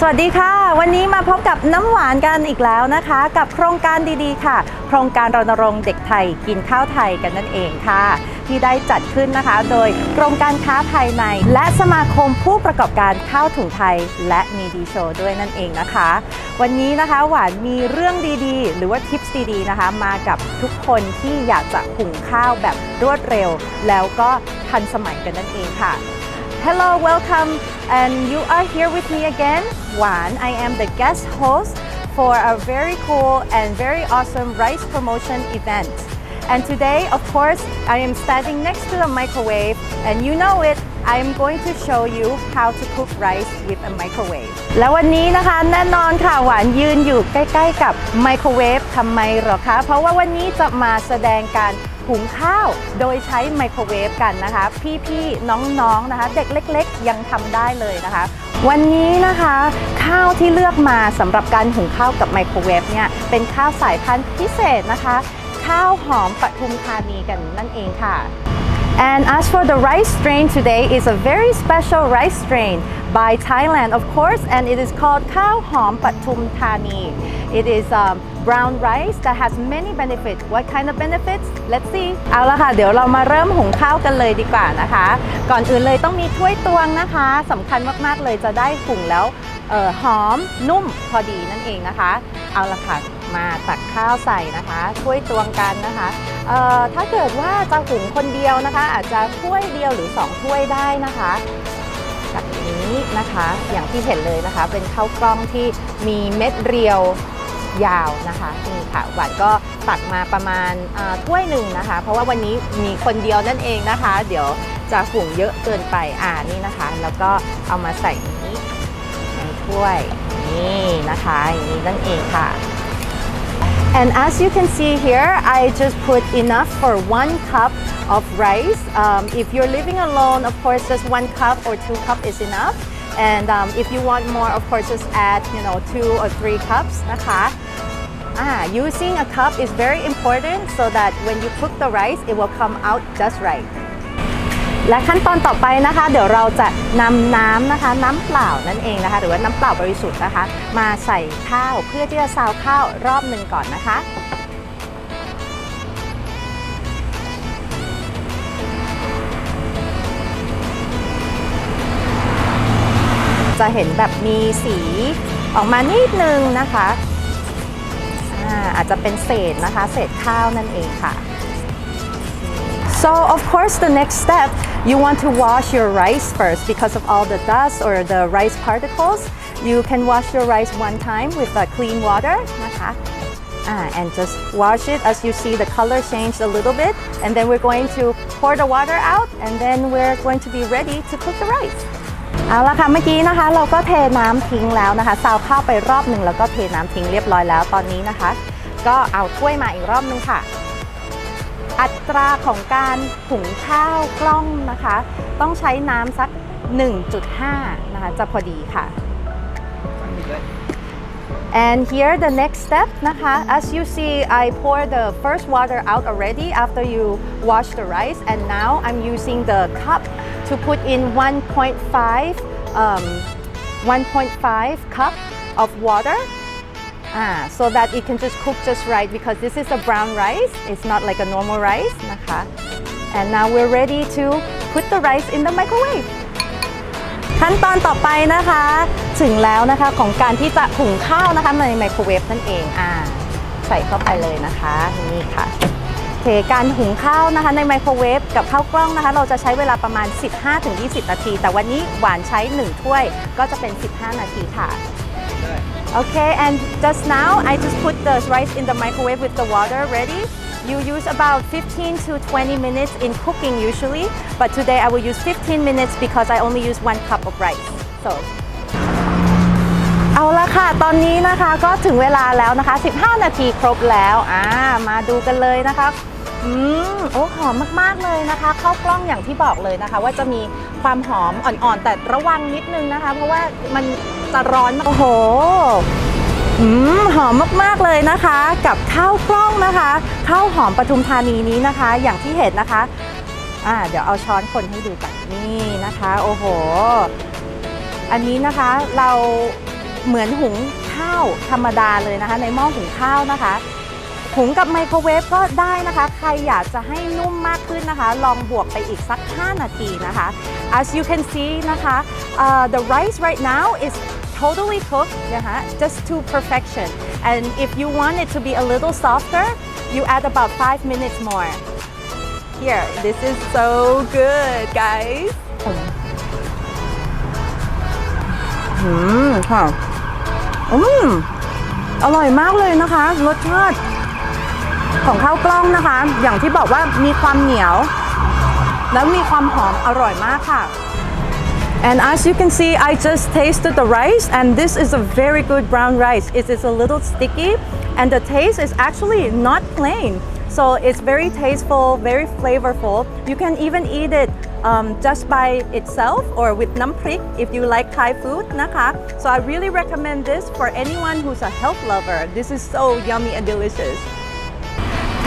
สวัสดีค่ะ วันนี้มาพบกับน้ำหวานกันอีกแล้วนะคะ กับโครงการดีๆ ค่ะ โครงการรณรงค์เด็กไทยกินข้าวไทยกันนั่นเองค่ะ ที่ได้จัดขึ้นนะคะ โดยกรมการค้าภายใน และสมาคมผู้ประกอบการข้าวถุงไทย และมีดีโชว์ด้วยนั่นเองนะคะ วันนี้นะคะหวานมีเรื่องดีๆ หรือว่าทิปส์ดีๆนะคะ มากับทุกคนที่อยากจะหุงข้าวแบบรวดเร็ว แล้วก็ทันสมัยกันนั่นเองค่ะ Hello, welcome, and you are here with me again. Juan, I am the guest host for a very cool and very awesome rice promotion event. And today, of course, I am standing next to the microwave, and you know it. I am going to show you how to cook rice with a microwave. แล้ววันนี้นะคะแน่นอนค่ะหวานยืนอยู่ใกล้ๆกับไมโครเวฟทำไมเหรอคะ เพราะว่าวันนี้จะมาแสดงการ หุงข้าว โดยใช้ไมโครเวฟกันนะคะ พี่ๆ น้องๆ นะคะ เด็กเล็กๆ ยังทำได้เลยนะคะ วันนี้นะคะ ข้าวที่เลือกมาสำหรับการหุงข้าวกับไมโครเวฟเนี่ย เป็นข้าวสายพันธุ์พิเศษนะคะ ข้าวหอมปทุมธานีกันนั่นเองค่ะ And as for the rice strain today is a very special rice strain by Thailand of course and it is called Khao Hom Patum Thani. It is um, brown rice that has many benefits. What kind of benefits? Let's see. เอาละค่ะเดี๋ยวเรามาเริ่มหุงข้าวกันเลยดีกว่านะคะ ก่อนอื่นเลยต้องมีถ้วยตวงนะคะสำคัญมากๆเลยจะได้หุงแล้วเอ่อหอมนุ่มพอดีนั่นเองนะคะ เอาละค่ะ มาตักข้าวใส่นะคะถ้วยตวงกันนะคะถ้าเกิดว่าจะหุงคนเดียวนะคะ อาจจะถ้วยเดียวหรือ 2 ถ้วยได้นะคะแบบนี้นะคะอย่างที่เห็นเลยนะคะ เป็นข้าวกล้องที่มีเม็ดเรียวยาวนะคะนี่ค่ะหวานก็ตักมาประมาณถ้วยหนึ่งนะคะ เพราะว่าวันนี้มีคนเดียวนั่นเองนะคะ เดี๋ยวจะหุงเยอะเกินไปอ่านี่นะคะ แล้วก็เอามาใส่นี้ในถ้วยนี่นะคะอย่างนี้นั่นเองค่ะ And as you can see here, I just put enough for one cup of rice. Um, if you're living alone, of course, just one cup or two cup is enough. And um, if you want more, of course, just add, you know, two or three cups. นะคะ Ah, using a cup is very important so that when you cook the rice, it will come out just right. และขั้นตอนต่อไปนะคะ เดี๋ยวเราจะนำน้ำนะคะ น้ำเปล่านั่นเองนะคะ หรือว่าน้ำเปล่าบริสุทธิ์นะคะ มาใส่ข้าวเพื่อที่จะซาวข้าวรอบหนึ่งก่อนนะคะจะเห็นแบบมีสีออกมานิดนึงนะคะอาอาจจะเป็นเศษนะคะ เศษข้าวนั่นเองค่ะ So of course the next step you want to wash your rice first because of all the dust or the rice particles. You can wash your rice one time with uh, clean water นะคะ Ah, and just wash it as you see the color changed a little bit and then we're going to pour the water out and then we're going to be ready to cook the rice. เอาละค่ะเมื่อกี้นะคะ เราก็เทน้ำทิ้งแล้วนะคะซาวข้าวไปรอบหนึ่งแล้วก็เทน้ำทิ้งเรียบร้อยแล้วตอนนี้นะคะ ก็เอาถ้วยมาอีกรอบหนึงค่ะ อัตราของการหุงข้าวกล้องนะคะ ต้องใช้น้ำสัก 1.5 นะคะ จะพอดีค่ะ And here the next step นะคะ as you see I pour the first water out already after you wash the rice and now I'm using the cup to put in 1.5 um, 1.5 cup of water Ah, so that it can just cook just right because this is a brown rice. It's not like a normal rice นะคะ And now we're ready to put the rice in the microwave. ขั้นตอนต่อไปนะคะ ถึงแล้วนะคะของการที่จะหุงข้าวนะคะในไมโครเวฟนั่นเองอ่าใส่เข้าไปเลยนะคะนี่ค่ะโอเคการหุงข้าวนะคะในไมโครเวฟกับข้าวกล้องนะคะ เราจะใช้เวลาประมาณ 15-20 นาที แต่วันนี้หวานใช้ 1 ถ้วยก็จะเป็น 15 นาทีค่ะ Okay, and just now I just put the rice in the microwave with the water ready. You use about 15 to 20 minutes in cooking usually, but today I will use 15 minutes because I only use one cup of rice. So เอาละค่ะ ตอนนี้นะคะก็ถึงเวลาแล้วนะคะ 15 นาทีครบแล้วอ่ามาดูกันเลยนะคะ อืมโอ้หอมมาก ๆ เลยนะคะข้าวกล้องอย่างที่บอกเลยนะคะ ว่าจะมีความหอมอ่อน ๆ แต่ระวังนิดนึงนะคะ เพราะว่ามัน จะร้อนมากโอ้โหอืมหอมมากๆเลยนะคะ กับข้าวกล้องนะคะข้าวหอมปทุมธานีนี้นะคะ อย่างที่เห็นนะคะอ่าเดี๋ยวเอาช้อนคนให้ดูกันนี่นะคะ โอ้โห อันนี้นะคะเราเหมือนหุงข้าวธรรมดาเลยนะคะ ในหม้อหุงข้าวนะคะหุงกับไมโครเวฟก็ได้นะคะ ใครอยากจะให้นุ่มมากขึ้นนะคะ ลองบวกไปอีกสัก 5 นาทีนะคะ as you can see นะคะ uh, the rice right now is totally cooked นะคะ just to perfection and if you want it to be a little softer you add about 5 minutes more here this is so good guys อืมค่ะ อืม อร่อยมากเลยนะคะ รสชาติของข้าวกล้องนะคะ อย่างที่บอกว่ามีความเหนียว แล้วมีความหอมอร่อยมากค่ะ And as you can see, I just tasted the rice, and this is a very good brown rice. It is a little sticky, and the taste is actually not plain. So it's very tasteful, very flavorful. You can even eat it um, just by itself or with namprik if you like Thai food, naka. So I really recommend this for anyone who's a health lover. This is so yummy and delicious.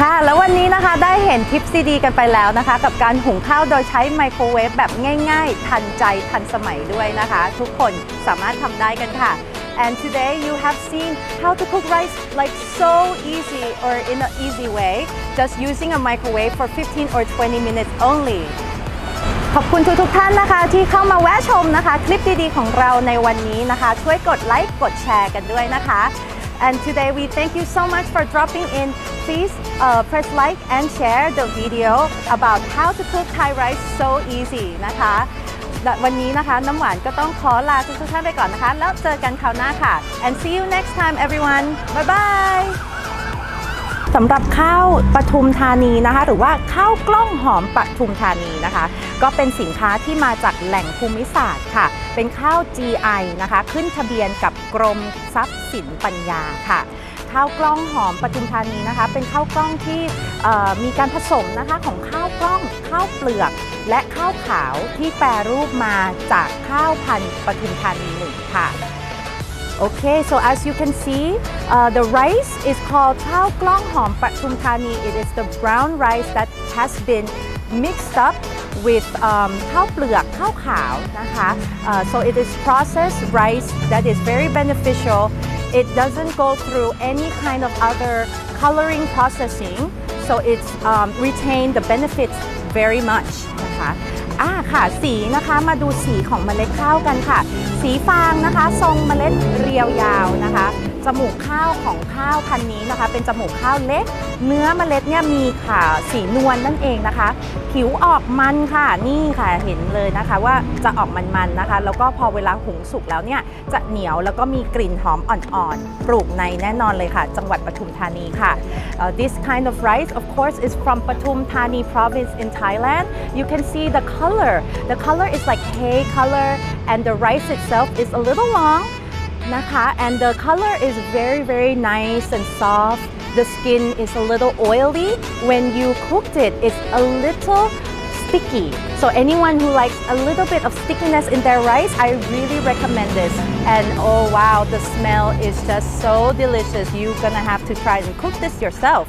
ค่ะแล้ววันนี้นะคะได้เห็นทิปซีดีกันไปแล้วนะคะ กับการหุงข้าวโดยใช้ไมโครเวฟแบบง่ายๆ ทันใจทันสมัยด้วยนะคะ ทุกคนสามารถทำได้กันค่ะ and today you have seen how to cook rice like so easy or in an easy way just using a microwave for 15 or 20 minutes only ขอบคุณทุกๆท่านนะคะ ที่เข้ามาแวะชมนะคะ คลิปดีๆของเราในวันนี้นะคะ ช่วยกดไลค์กดแชร์กันด้วยนะคะ and today we thank you so much for dropping in please uh, press like and share the video about how to cook Thai rice so easy นะคะและวันนี้นะคะน้ำหวานก็ต้องขอลาทุกๆท่านไปก่อนนะคะ แล้วเจอกันคราวหน้าค่ะ and see you next time everyone bye bye สำหรับข้าวปทุมธานีนะคะ หรือว่าข้าวกล้องหอมปทุมธานีนะคะ ก็เป็นสินค้าที่มาจากแหล่งภูมิศาสตร์ค่ะ เป็นข้าว GI นะคะ ขึ้นทะเบียนกับกรมทรัพย์สินปัญญาค่ะข้าวกล้องหอมปทุมธานีนะคะ เป็นข้าวกล้องที่มีการผสมนะคะของข้าวกล้องข้าวเปลือก และข้าวขาวที่แปรรูปมาจากข้าวพันธุ์ปทุมธานีหนึ่งค่ะ Okay, so as you can see, uh, the rice is called Khao Klong Hom Patum Thani. It is the brown rice that has been mixed up with um, ข้าวเปลือกข้าวขาวนะคะ Uh, so it is processed rice that is very beneficial. It doesn't go through any kind of other coloring processing, so it's um, retain the benefits very much นะคะ อ่าค่ะสีนะคะมาดูสีของเมล็ดข้าวกันค่ะ สีฟางนะคะ ทรงเมล็ดเรียวยาวนะคะ จมูกข้าวของข้าวพันนี้นะคะ เป็นจมูกข้าวเล็ก เนื้อเมล็ดเนี่ยมีค่ะสีนวลนั่นเองนะคะ ผิวออกมันค่ะนี่ค่ะเห็นเลยนะคะว่าจะออกมันๆนะคะ แล้วก็พอเวลาหุงสุกแล้วเนี่ยจะเหนียวแล้วก็มีกลิ่นหอมอ่อนๆ ปลูกในแน่นอนเลยค่ะ จังหวัดปทุมธานีค่ะ Uh, this kind of rice of course is from Patum Thani province in Thailand you can see the color the color is like hay color and the rice itself is a little long นะคะ and the color is very very nice and soft the skin is a little oily when you cooked it it's a little sticky so anyone who likes a little bit of stickiness in their rice I really recommend this and oh wow the smell is just so delicious you're gonna have to try and cook this yourself